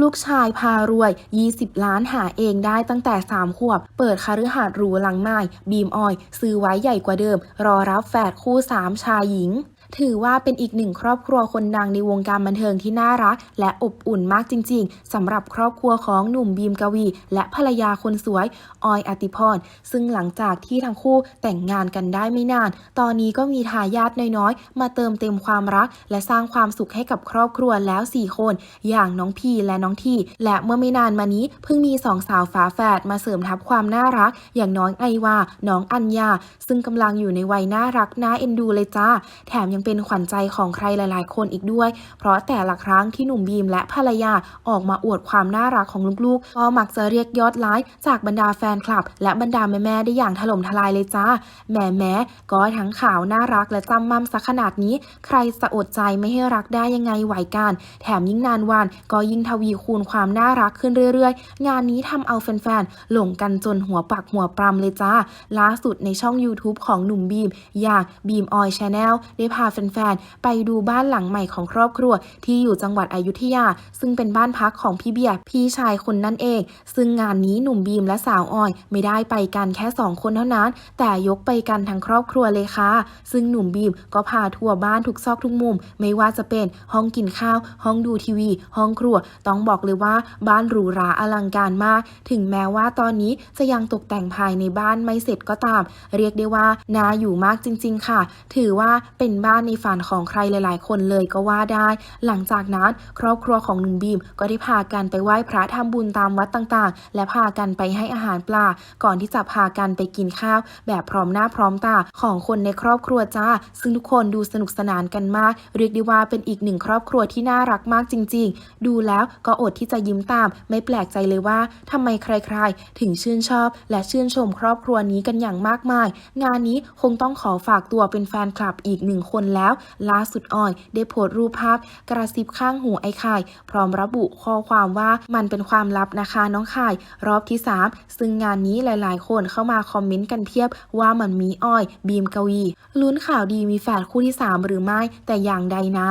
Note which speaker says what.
Speaker 1: ลูกชายพารวย 20 ล้านหาเองได้ตั้งแต่ 3 ขวบ เปิดคฤหาสน์หรูหลังใหม่ บีมออย ซื้อไว้ใหญ่กว่าเดิม รอรับแฝดคู่ 3 ชายหญิง ถือว่าเป็นอีกหนึ่งครอบครัวคนดังในวงการบันเทิงที่น่ารัก และอบอุ่นมากจริง ๆสำหรับครอบครัวของหนุ่มบีมกวี และภรรยาคนสวย ออยอติพร ซึ่งหลังจากที่ทั้งคู่แต่งงานกันได้ไม่นาน ตอนนี้ก็มีทายาทน้อยๆ มาเติมเต็มความรัก และสร้างความสุขให้กับครอบครัวแล้ว 4 คน อย่างน้องพีและน้องทีและเมื่อไม่นานมานี้เพิ่งมีสองสาวฝาแฝดมาเสริมทับความน่ารัก อย่างน้องไอวา น้องอัญญา ซึ่งกำลังอยู่ในวัยน่ารักน่าเอ็นดูเลยจ้า แถมยังเป็นขวัญใจของใครหลาย ๆ คนอีกด้วย เพราะแต่ละครั้งที่หนุ่มบีมและภรรยาออกมาอวดความน่ารักของลูกๆ ก็มักจะเรียกยอดไลค์จากบรรดาแฟนคลับ และบรรดาแม่ ๆ ได้อย่างถล่มทลายเลยจ้าแหม่แม้ก็ทั้งข่าวน่ารักและจำมั่มสักขนาดนี้ ใครสะอดใจไม่ให้รักได้ยังไงไหวกัน แถมยิ่งนานวันก็ยิ่งทวีคูณความน่ารักขึ้นเรื่อย ๆ งานนี้ทำเอาแฟน ๆ หลงกันจนหัวปักหัวปรำเลยจ้าล่าสุดในช่อง YouTube ของหนุ่มบีม อย่างบีมออยชาแนลได้พาแฟนๆ ไปดูบ้านหลังใหม่ของครอบครัว ที่อยู่จังหวัดอยุธยา ซึ่งเป็นบ้านพักของพี่เบียร์พี่ชายคนนั่นเอง ซึ่งงานนี้หนุ่มบีมและสาวออยไม่ได้ไปกันแค่ 2 คนเท่านั้น แต่ยกไปกันทั้งครอบครัวเลยค่ะ ซึ่งหนุ่มบีมก็พาทัวร์บ้านทุกซอกทุกมุม ไม่ว่าจะเป็นห้องกินข้าว ห้องดูทีวี ห้องครัว ต้องบอกเลยว่าบ้านหรูหราอลังการมาก ถึงแม้ว่าตอนนี้จะยังตกแต่งภายในบ้านไม่เสร็จก็ตาม เรียกได้ว่าน่าอยู่มากจริง ๆ ค่ะ ถือว่าเป็นบ้านในฝันของใครหลาย ๆ คนเลยก็ว่าได้ หลังจากนั้นครอบครัวของหนุ่มบีมก็ได้พากันไปไหว้พระทำบุญตามวัดต่างๆ และพากันไปให้อาหารปลา ก่อนที่จะพากันไปกินข้าว แบบพร้อมหน้าพร้อมตาของคนในครอบครัวจ้า ซึ่งทุกคนดูสนุกสนานกันมาก เรียกได้ว่าเป็นอีกหนึ่งครอบครัวที่น่ารักมากจริง ๆ ดูแล้วก็อดที่จะยิ้มตาม ไม่แปลกใจเลยว่าทำไมใคร ๆ ถึงชื่นชอบ และชื่นชมครอบครัวนี้กันอย่างมากมาย งานนี้คงต้องขอฝากตัวเป็นแฟนคลับอีกหนึ่งคนแล้ว ล่าสุดอ่อย ได้โพสต์รูปภาพกระซิบข้างหูไอ้ไข่ พร้อมระบุข้อความว่ามันเป็นความลับนะคะน้องไข่ รอบที่ 3 ซึ่งงานนี้หลาย ๆ คนเข้ามาคอมเมนต์กันเพียบว่ามันมีอ้อย บีมกวี ลุ้นข่าวดีมีแฝดคู่ที่ 3 หรือไม่แต่อย่างใดนะ